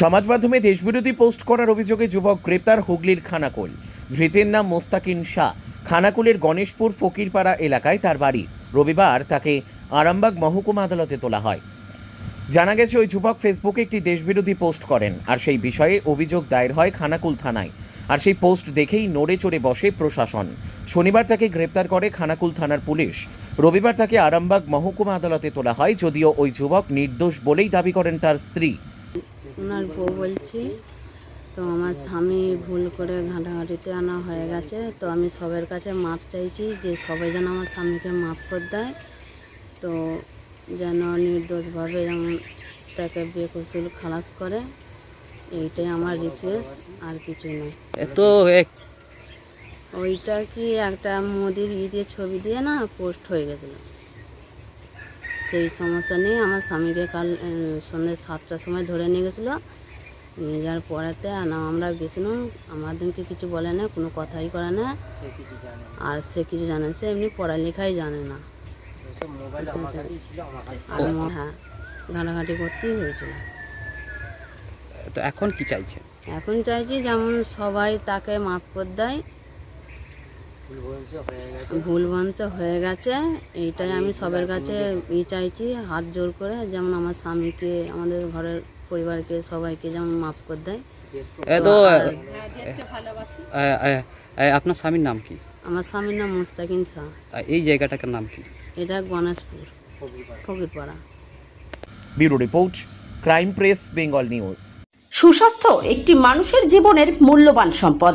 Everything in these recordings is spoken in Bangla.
সমাজ মাধ্যমে দেশবিরোধী পোস্ট করার অভিযোগে যুবক গ্রেপ্তার হুগলির খানাকুল। ধৃতের নাম মোস্তাকিন শাহ। খানাকুলের গণেশপুর ফকিরপাড়া এলাকায় তার বাড়ি। রবিবার তাকে আরামবাগ মহকুমা আদালতে তোলা হয়। জানা গেছে, ওই যুবক ফেসবুকে একটি দেশবিরোধী পোস্ট করেন আর সেই বিষয়ে অভিযোগ দায়ের হয় খানাকুল থানায়। আর সেই পোস্ট দেখেই নড়ে চড়ে বসে প্রশাসন। শনিবার তাকে গ্রেপ্তার করে খানাকুল থানার পুলিশ। রবিবার তাকে আরামবাগ মহকুমা আদালতে তোলা হয়, যদিও ওই যুবক নির্দোষ বলেই দাবি করেন তার স্ত্রী। ওনার বউ বলছি তো আমার স্বামী ভুল করে ঘাঁটাঘাঁটিতে আনা হয়ে গেছে তো আমি সবের কাছে মাপ চাইছি যে সবাই যেন আমার স্বামীকে মাপ করে দেয় তো যেন নির্দোষভাবে যেমন তাকে বেকসুল খালাস করে এইটাই আমার রিকোয়েস্ট আর কিছু নয় এত ওইটা কি একটা মোদির ঈদের ছবি দিয়ে না পোস্ট হয়ে গেছিল? সেই সমস্যা নিয়ে আমার স্বামীকে কাল সন্ধ্যে সাতটার সময় ধরে নিয়ে গেছিল। নিয়ে যাওয়ার পরেতে না আমরা গেছিলাম। আমাদেরকে কিছু বলে না কোনো কথাই করে না। আর সে কিছু জানে না। সে এমনি পড়ালেখাই জানে না। হ্যাঁ ঘাটাঘাটি করতেই হয়েছিল। তো এখন কি চাইছে এখন চাইছি যেমন সবাই তাকে মাফ করে দেয়। ভুল ভ্রান্ত হয়ে গেছে এইটাই আমি সবার কাছে ই চাইছি হাত জোর করে যেমন আমার স্বামীকে আমাদের ঘরের পরিবারকে সবাইকে যেমন মাফ করে দেয়। তো আপনার স্বামীর নাম কি? আমার স্বামীর নাম মুস্তাকিন শাহ। এই জায়গাটার নাম কি? এটা Ganeshpur Fakirpara. Bureau report crime press Bengal news. সুস্বাস্থ্য একটি মানুষের জীবনের মূল্যবান সম্পদ।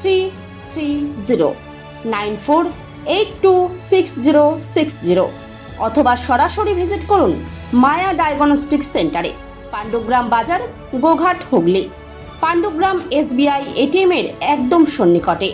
three three zero nine four eight two six zero six zero অথবা সরাসরি ভিজিট করুন মায়া ডায়াগনস্টিক সেন্টারে পাণ্ডুগ্রাম বাজার, গোঘাট হুগলি। পাণ্ডুগ্রাম এসবিআই এটিএমের একদম সন্নিকটে।